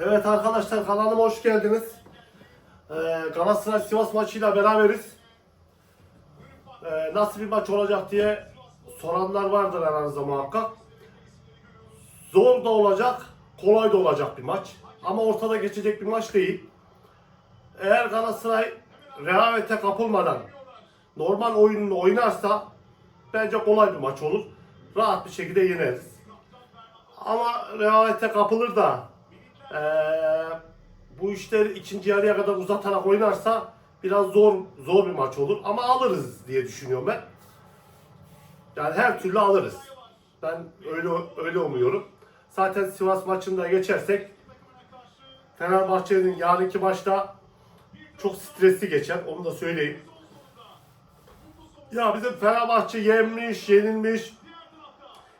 Evet arkadaşlar kanalıma hoş geldiniz. Ee, Galatasaray Sivas maçıyla beraberiz. Ee, nasıl bir maç olacak diye soranlar vardır aranızda muhakkak. Zor da olacak, kolay da olacak bir maç. Ama ortada geçecek bir maç değil. Eğer Galatasaray rehavete kapılmadan normal oyununu oynarsa bence kolay bir maç olur. Rahat bir şekilde yeneriz. Ama rehavete kapılır da eee, bu işleri ikinci yarıya kadar uzatarak oynarsa biraz zor zor bir maç olur. Ama alırız diye düşünüyorum ben. Yani her türlü alırız. Ben öyle öyle umuyorum. Zaten Sivas maçında geçersek Fenerbahçe'nin yarınki maçta çok stresli geçer. Onu da söyleyeyim. Ya bizim Fenerbahçe yenmiş, yenilmiş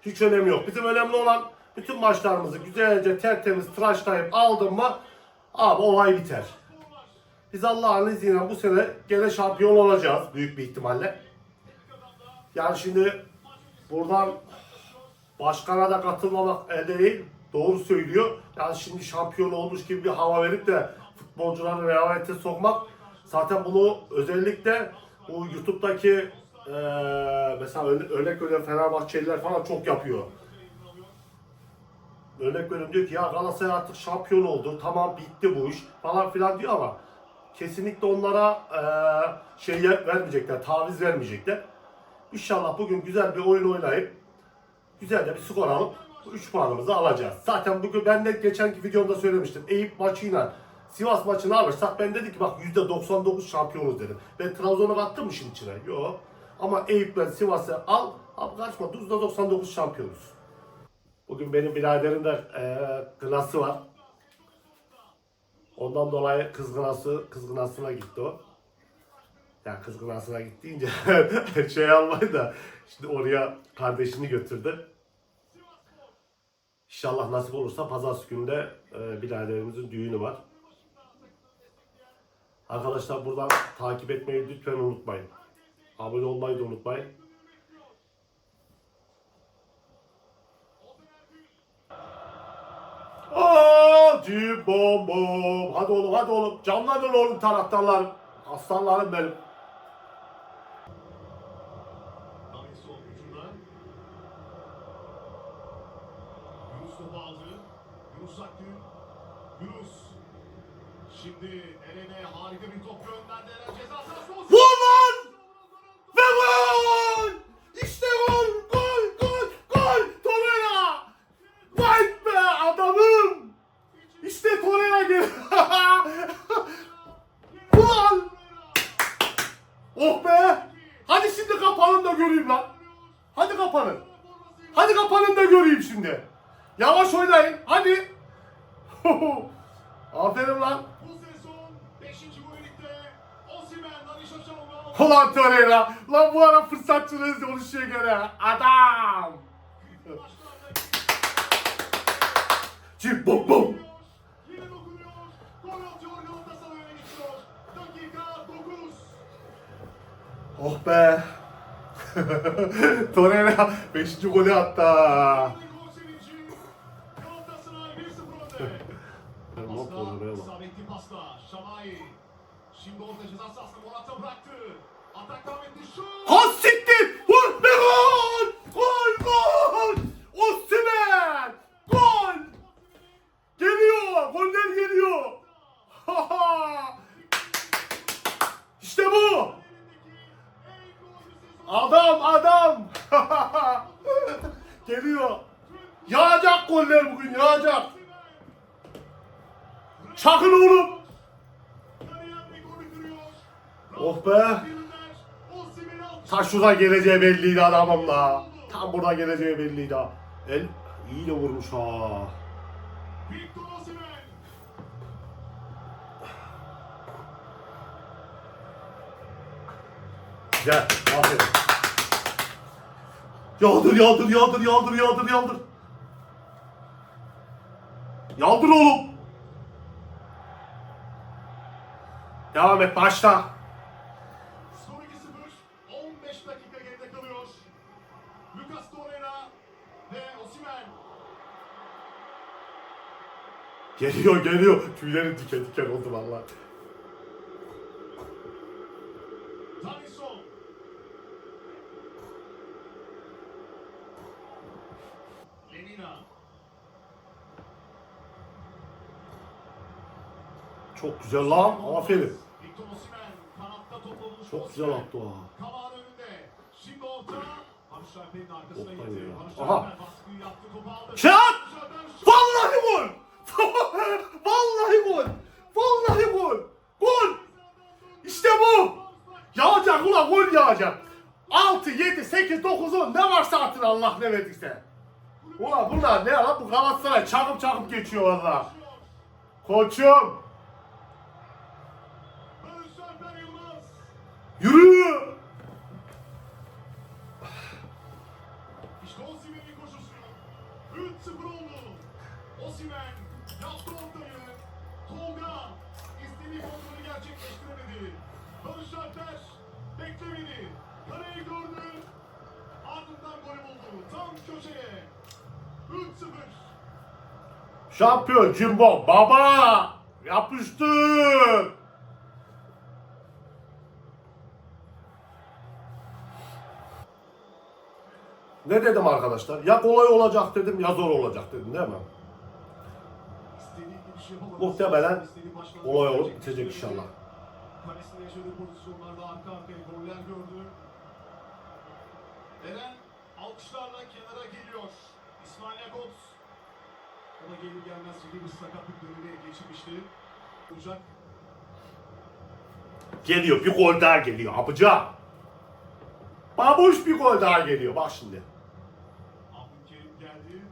hiç önemi yok. Bizim önemli olan bütün maçlarımızı güzelce tertemiz tıraşlayıp aldın mı abi olay biter. Biz Allah'ın izniyle bu sene gene şampiyon olacağız büyük bir ihtimalle. Yani şimdi buradan başkana da katılmamak elde değil. Doğru söylüyor. Yani şimdi şampiyon olmuş gibi bir hava verip de futbolcuları rehavete sokmak zaten bunu özellikle bu YouTube'daki eee mesela örne- örnek veriyorum Fenerbahçeliler falan çok yapıyor. Örnek veriyorum diyor ki ya Galatasaray artık şampiyon oldu. Tamam bitti bu iş falan filan diyor ama kesinlikle onlara eee şey vermeyecekler, taviz vermeyecekler. İnşallah bugün güzel bir oyun oynayıp güzel de bir skor alıp 3 puanımızı alacağız. Zaten bugün ben de geçenki videomda söylemiştim. Eyüp maçıyla Sivas maçını alırsak ben dedim ki bak %99 şampiyonuz dedim. Ben Trabzon'a kattım mı şimdi içine? Yok. Ama Eyüp'le Sivas'ı al, al kaçma %99 şampiyonuz. Bugün benim biraderin de eee kınası var. Ondan dolayı kızgınası, kızgınasına gitti o. Ya kızgınasına gittiğince şey almayı da şimdi oraya kardeşini götürdü. İnşallah nasip olursa pazartesi günde e, biraderimizin düğünü var. Arkadaşlar buradan takip etmeyi lütfen unutmayın. Abone olmayı da unutmayın. Hadi bom bom. Hadi oğlum hadi oğlum. Canlanın oğlum taraftarlar. Aslanlarım benim. Şimdi Eren'e harika bir top gönderdi. Eren ceza sahasına. Vur lan! Ve gol! İşte gol! Gol! Gol! Gol! Torreira! Vay be adamım! İşte Torreira gel. Ulan! Oh be! Hadi şimdi kapanın da göreyim lan. Hadi kapanın. Hadi kapanın da göreyim şimdi. Yavaş oynayın. Hadi. Aferin lan. Bu sezon 5. golü ligde. Osimhen, Daniş Aşaroğlu. Ulan Torreira. Lan bu ara fırsatçınız konuşuyor gene. Adam. Çip bum bum. Yine dokunuyor. Gol atıyor Galatasaray öne geçiyor. Dakika 9. Oh be. Torreira 5. golü attı. Not Torreira'ya bak. İsabetli pasta. Şamay. Şimdi orta ceza sahasına Morata bıraktı. Atak devam etti. Şut. Ha siktir! Vur be gol! Gol gol! Osimhen! Gol! Geliyor! Goller geliyor! işte bu! Adam adam! geliyor! Yağacak goller bugün yağacak! Çakın oğlum! Oh be! Ta şurada geleceği belliydi adamım la. Tam burada geleceği belliydi. El iyi de vurmuş ha. Güzel. Aferin. Yağdır yağdır yağdır yağdır yağdır yağdır. Yağdır oğlum. Devam et başla. Skor 2-0. 15 dakika geride kalıyor. Lucas Torreira ve Osimhen. Geliyor geliyor. Tüylerim diken diken oldu valla. Taison. Lemina. Çok güzel lan. Aferin. Victor Osimhen kanatta topu. Çok güzel attı o. Kavağın önünde. Şimdi orta. Barış Alper'in arkasına Orta gitti. ya. Barış Aha. Alper baskıyı yaptı topu aldı. Şat! Barış Alper şut. Vallahi gol. Vallahi gol. Vallahi gol. Gol. İşte bu. Yağacak ulan gol yağacak. 6, 7, 8, 9, 10 ne varsa atın Allah ne verdiyse. Ulan bunlar ne lan bu Galatasaray çakıp çakıp geçiyor valla. Koçum Barış Alper Yılmaz. Yürü. İşte Osimhen'in koşusu. 3-0 oldu. Osimhen yaptı ortayı. Tolga istediği kontrolü gerçekleştiremedi. Barış Alper beklemedi. Kaleyi gördü. Ardından golü buldu. Tam köşeye. 3-0. Şampiyon Jimbo baba yapıştır. Ne dedim arkadaşlar? Ya kolay olacak dedim ya zor olacak dedim değil mi? Şey. Muhtemelen başka- Kolay olup bitecek inşallah. Kalesinde yaşadığı pozisyonlarda arka arkaya goller gördü. Eren alkışlarla kenara geliyor. İsmail Yakob. O da gelir gelmez ciddi bir sakatlık dönemi geçirmişti. Olacak. Geliyor bir gol daha geliyor yapacağım. Babuş bir gol daha geliyor bak şimdi. Abdülkerim geldi.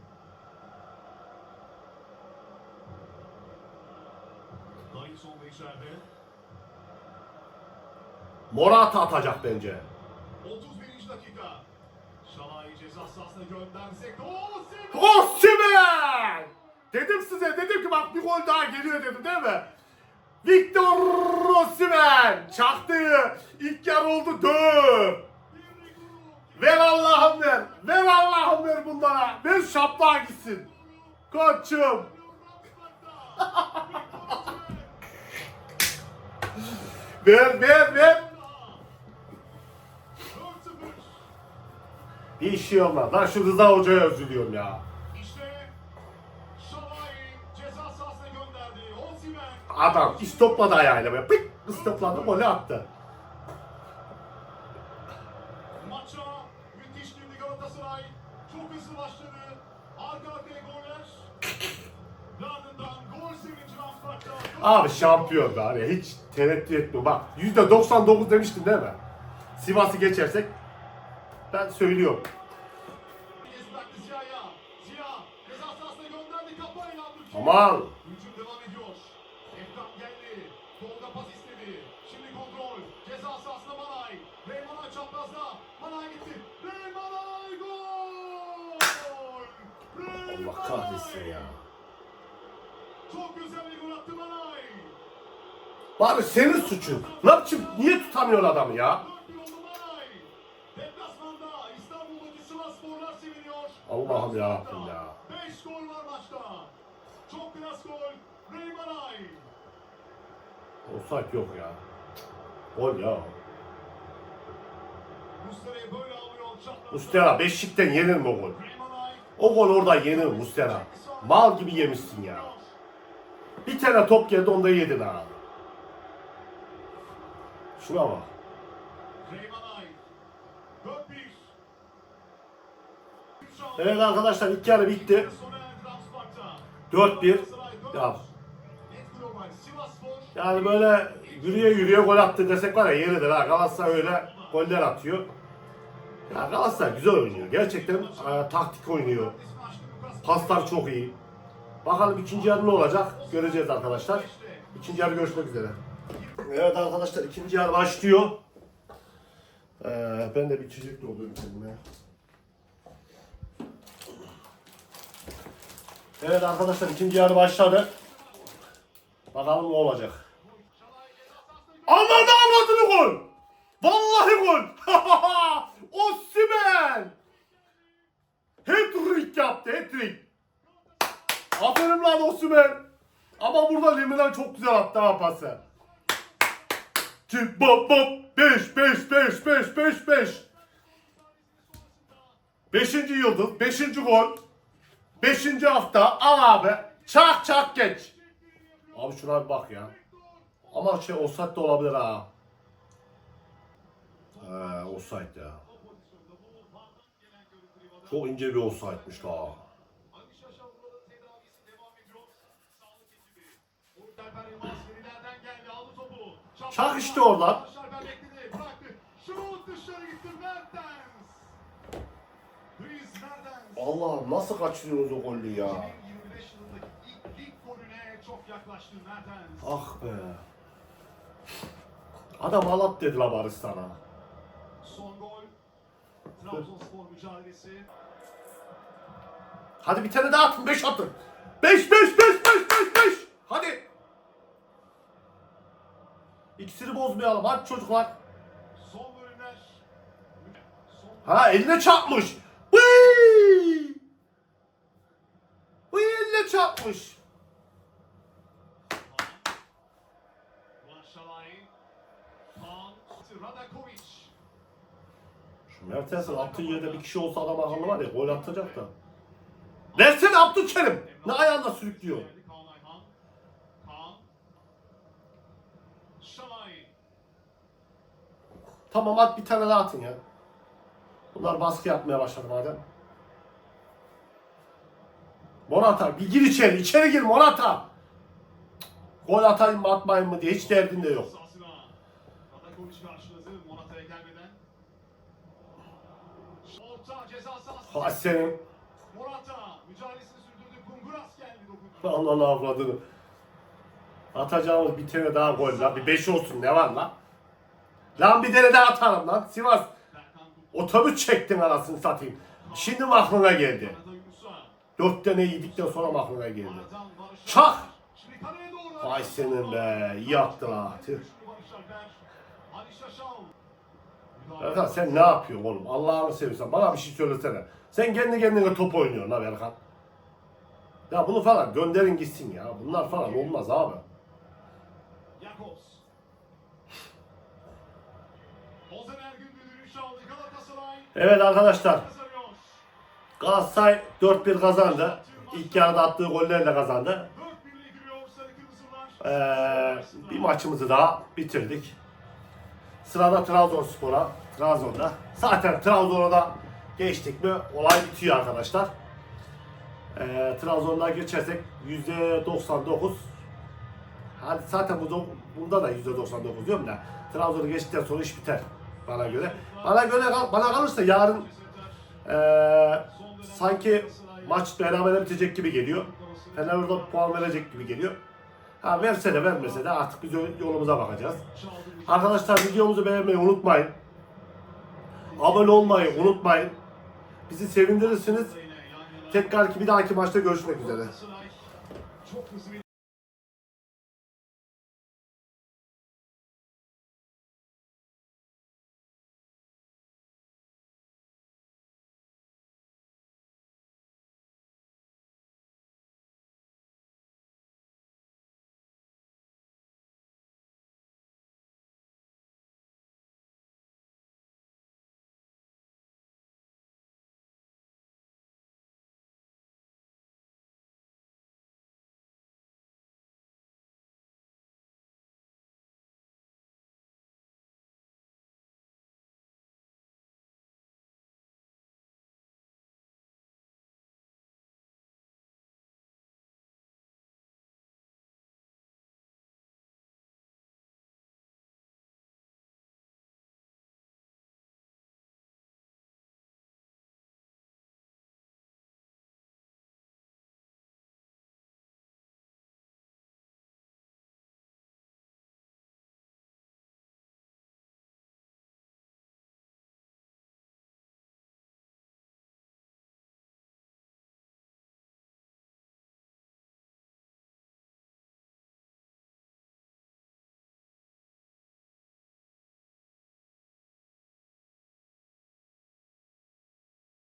Davinson da içeride. Morata atacak bence. 31. dakika. Şalai ceza sahasına göndersek. Osimhen! Dedim size dedim ki bak bir gol daha geliyor dedim değil mi? Victor Osimhen çaktı. İlk yarı oldu dört. Ver Allah'ım ver. Ver Allah'ım ver bunlara. Ver şaplığa gitsin. Koçum. Ver ver ver. 4-0. Bir işi olmaz. Lan şu Rıza Hoca'ya üzülüyorum ya. Adam istopladı ayağıyla böyle pıt istopladı golü attı. maça müthiş girdi Galatasaray. Çok hızlı başladı. Arka arkaya goller. Abi şampiyon be abi hiç tereddüt etmiyorum. Bak %99 demiştim değil mi? Sivas'ı geçersek ben söylüyorum. Aman. Allah kahretsin ya. Çok güzel bir gol attı Manay. Bari senin suçun. Ne yapayım? Niye tutamıyor adamı ya? 4-1 oldu Manay. Deplasmanda İstanbul'daki Sivassporlar seviniyor. Allah'ım yarabbim ya. 5 gol var maçta. Çok klas gol. Rey Manay. Offside yok ya. Gol ya. Muslera'yı böyle alıyor. Mustera beşikten yenir mi o gol? O gol orada yenir Mustera. Mal gibi yemişsin ya. Bir tane top geldi onda yedin ha. Şuna bak. Reymanay. 4-1. Evet arkadaşlar ilk yarı bitti. Sona erdi Ramsbach'ta. 4-1. Galatasaray Ya 4. Net global Sivasspor. Yani böyle yürüye yürüye gol attı desek var ya yeridir ha. Galatasaray öyle goller atıyor. Ya Galatasaray güzel oynuyor. Gerçekten e, taktik oynuyor. Paslar çok iyi. Bakalım ikinci yarı ne olacak? Göreceğiz arkadaşlar. İkinci yarı görüşmek üzere. Evet arkadaşlar ikinci yarı başlıyor. Ee, ben de bir içecek dolduruyorum kendime. Evet arkadaşlar ikinci yarı başladı. Bakalım ne olacak. Ananı avradını gol! Vallahi gol! Osimhen! Hat-trick yaptı, hat-trick. Aferin lan Osimhen! Ama burada Lemina çok güzel attı ha pası. Çip bop bop 5 5 5 5 5 5 Beşinci yıldız, beşinci gol, beşinci hafta al abi, çak çak geç. Abi şuna bir bak ya. Ama şey offside de olabilir ha. Ee, offside ya. Çok ince bir offside'miş ha. Çak işte oradan. Allah'ım nasıl kaçırıyoruz o golü ya. 2025 yılındaki ilk lig golüne çok yaklaştı Mertens. Ah be. Adam alat dedi la Barış sana. Son gol. Trabzonspor mücadelesi. Hadi bir tane daha atın, beş atın. Beş, beş, beş, beş, beş, beş. Hadi. İkisini bozmayalım, hadi çocuklar. Son bölümler. Son Ha eline çarpmış. Vıy! Vıy eline çarpmış. Şu Mertens'in attığı yerde bir kişi olsa adam akıllı var ya gol atacak da. Versene Abdülkerim. Ne ayağında sürüklüyor. Tamam at bir tane daha atın ya. Bunlar baskı yapmaya başladı madem. Morata bir gir içeri. içeri gir Morata. Gol atayım mı atmayayım mı diye hiç derdinde yok. Ha senin. Morata mücadelesini sürdürdü. Kunguras geldi dokundu. Allah'ın avradını. Atacağımız bir tane daha gol lan. Bir beş olsun ne var lan? Lan bir tane daha atalım lan. Sivas otobüs çektin anasını satayım. Şimdi mi aklına geldi? Dört tane yedikten sonra mı aklına geldi? Çak! Vay senin be. iyi attı ha. Tüh. Sen ne yapıyorsun oğlum? Allah'ını seversen bana bir şey söylesene. Sen kendi kendine top oynuyorsun ha Erkan. Ya bunu falan gönderin gitsin ya. Bunlar falan olmaz abi. Jakobs. Evet arkadaşlar. Galatasaray 4-1 kazandı. İlk yarıda attığı gollerle kazandı. 4-1'le giriyor Sarı Kırmızılar. Ee, bir maçımızı daha bitirdik. Sırada Trabzonspor'a, Trabzon'da. Zaten Trabzon'a da geçtik mi olay bitiyor arkadaşlar. Ee, Trabzon'da geçersek %99 Hadi zaten bu bunda da %99 diyorum da Trabzon'u geçtikten sonra iş biter bana göre. Bana göre bana kalırsa yarın ee, sanki maç beraber bitecek gibi geliyor. Fener'de puan verecek gibi geliyor. Ha verse de vermese de artık biz yolumuza bakacağız. Arkadaşlar videomuzu beğenmeyi unutmayın. Abone olmayı unutmayın. Bizi sevindirirsiniz. Tekrar ki bir dahaki maçta görüşmek üzere.